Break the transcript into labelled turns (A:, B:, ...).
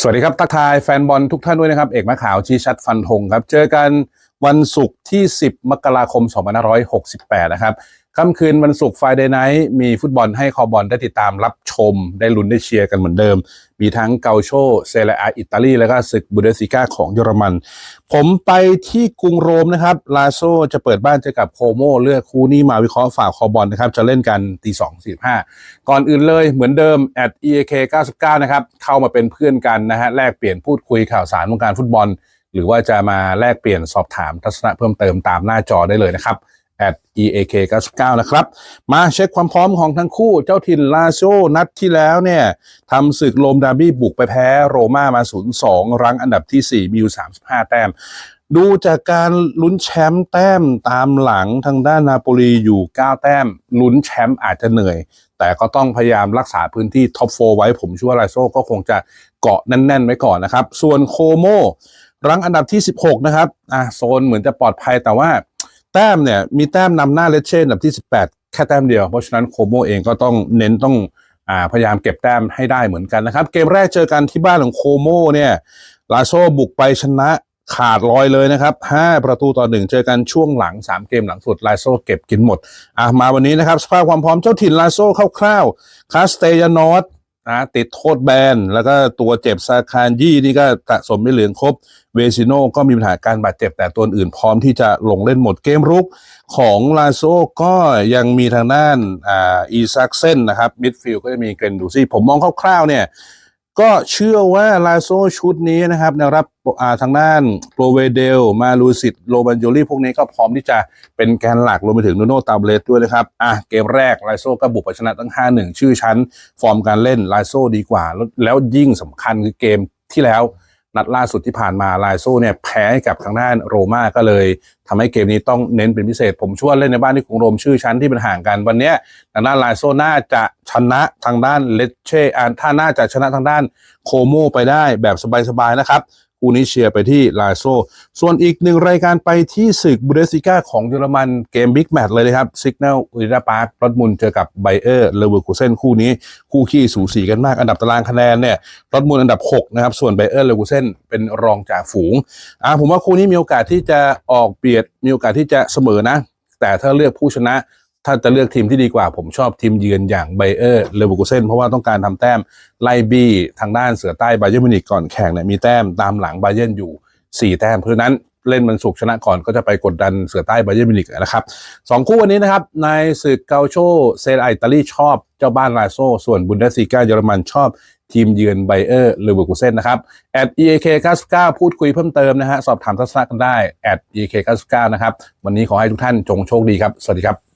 A: สวัสดีครับ ทักทายแฟนบอลทุกท่านด้วยนะครับ เอกมะขาวชี้ชัดฟันธงครับ เจอกันวันศุกร์ที่ 10 มกราคม 2568 นะครับ ค่ำคืนวันศุกร์ไฟเดย์ไนท์มีฟุตบอลให้คอบอลได้ติดตามรับชม ได้ลุ้นได้เชียร์กันเหมือนเดิม มีทั้งเกาโชเซเรียอาอิตาลี แล้วก็ศึกบูเดสซิก้าของเยอรมัน ผมไปที่กรุงโรมนะครับลาโซจะเปิดบ้านเจอกับโคโมเลือกคู่นี้มาวิเคราะห์ฝ่ากคอบอลนะครับ จะเล่นกันตีสองสี่ห้าก่อนอื่นเลยเหมือนเดิม at eak 99นะครับเข้ามาเป็นเพื่อนกันนะฮะแลกเปลี่ยนพูดคุยข่าวสารวงการฟุตบอล หรือว่าจะมาแลกเปลี่ยนสอบถามทัศนะเพิ่มเติมตามหน้าจอได้เลยนะครับ at eak 99นะครับ มาเช็คความพร้อมของทั้งคู่เจ้าถิ่นลาโซนัดที่แล้วเนี่ยทำศึกโรมดาร์บี้บุกไปแพ้โรม่ามา 0-2 รั้งอันดับที่ 4 มีอยู่ 35 แต้ม ดูจากการลุ้นแชมป์แต้มตามหลังทางด้านนาโปลีอยู่ 9 แต้ม ลุ้นแชมป์อาจจะเหนื่อย แต่ก็ต้องพยายามรักษาพื้นที่ท็อปโฟไว้ผมเชื่อว่าลาโซก็คงจะเกาะแน่นๆไว้ก่อนนะครับ ส่วนโคโมรั้งอันดับที่ 16 นะครับอะโซนเหมือนจะปลอดภัยแต่ว่า แต้มเนี่ยมีแต้มนำหน้าเลเช่นดับที่ 18 แค่แต้มเดียว เพราะฉะนั้นโคโมเองก็ต้องเน้นต้องอ่าพยายามเก็บแต้มให้ได้เหมือนกันนะครับ เกมแรกเจอกันที่บ้านของโคโมเนี่ยลาโซบุกไปชนะขาดลอยเลยนะครับ 5 ประตูต่อหนึ่งเจอกันช่วงหลัง 3 เกมหลังสุดลาโซเก็บกินหมดอะมาวันนี้นะครับ สภาพความพร้อมเจ้าถิ่นลาโซคร่าวๆคาสเตยานอส นะติดโทษแบน แล้วก็ตัวเจ็บซาคารยี่นี่ก็สะสมไม่เหลืองครบ เวซิโนก็มีปัญหาการบาดเจ็บแต่ตัวอื่นพร้อมที่จะลงเล่นหมดเกมรุกของลาโซก็ยังมีทางด้านอ่าอีซักเซนนะครับมิดฟิลด์ก็จะมีเกรนดูซี่ผมมองคร่าวๆเนี่ย ก็เชื่อว่าลาโซชุดนี้นะครับแนวรับทางด้านโปรเวเดล มาลูซิตโรบันโจลี่พวกนี้ก็พร้อมที่จะเป็นแกนหลักรวมไปถึงนูโนตาเบเลสด้วยนะครับ อะเกมแรกลาโซก็บุกไปชนะตั้ง 5-1 ชื่อชั้น ฟอร์มการเล่นลาโซดีกว่า แล้วแล้วยิ่งสำคัญคือเกมที่แล้ว นัดล่าสุดที่ผ่านมาลาโซเนี่ยแพ้กับทางด้านโรม่าก็เลยทำให้เกมนี้ต้องเน้นเป็นพิเศษ ผมช่วยเล่นในบ้านที่กรุงโรมชื่อชั้นที่เป็นห่างกันวันนี้ทางด้านลาโซน่าจะชนะทางด้านเลเช่อันถ้าน่าจะชนะทางด้านโคโมไปได้แบบสบายๆนะครับ คู่นี้เชียร์ไปที่ลาโซ ส่วนอีกหนึ่งรายการไปที่ศึกบูเดสิก้าของเยอรมันเกมบิ๊กแมตช์เลยนะครับซิก n นลอุรินาปาร์ครอดมุนเจอกับไบเออร์เลเวอร์คูเซนคู่นี้คู่ขี้สูสีกันมากอันดับตารางคะแนนเนี่ยรอดมุนอันดับ 6 นะครับ ส่วนไบเออร์เลเวอร์คูเซนเป็นรองจากฝูงอ่าผมว่าคู่นี้มีโอกาสที่จะออกเบียดมีโอกาสที่จะเสมอนะ แต่ถ้าเลือกผู้ชนะ ถ้าจะเลือกทีมที่ดีกว่า ผมชอบทีมเยือนอย่างไบเออร์เลเวอร์คูเซนเพราะว่าต้องการทำแต้มไล่บี้ทางด้านเสือใต้ไบเยอร์มินิกก่อนแข่งเนี่ยมีแต้มตามหลังไบเยอร์อยู่ 4 แต้มเพราะนั้นเล่นมันสุกชนะก่อนก็จะไปกดดันเสือใต้ไบเยอร์มินิกนะครับสองคู่วันนี้นะครับในศึกเกาโชเซเรียอิตาลีชอบเจ้าบ้านลาโซส่วนบุนเดสซิก้าเยอรมันชอบทีมเยือนไบเออร์เลเวอร์คูเซนนะครับ at eak 99พูดคุยเพิ่มเติมนะฮะสอบถามทัศนะกันได้ at eak 99นะครับวันนี้ขอให้ทุกท่านจงโชคดีครับ สวัสดีครับ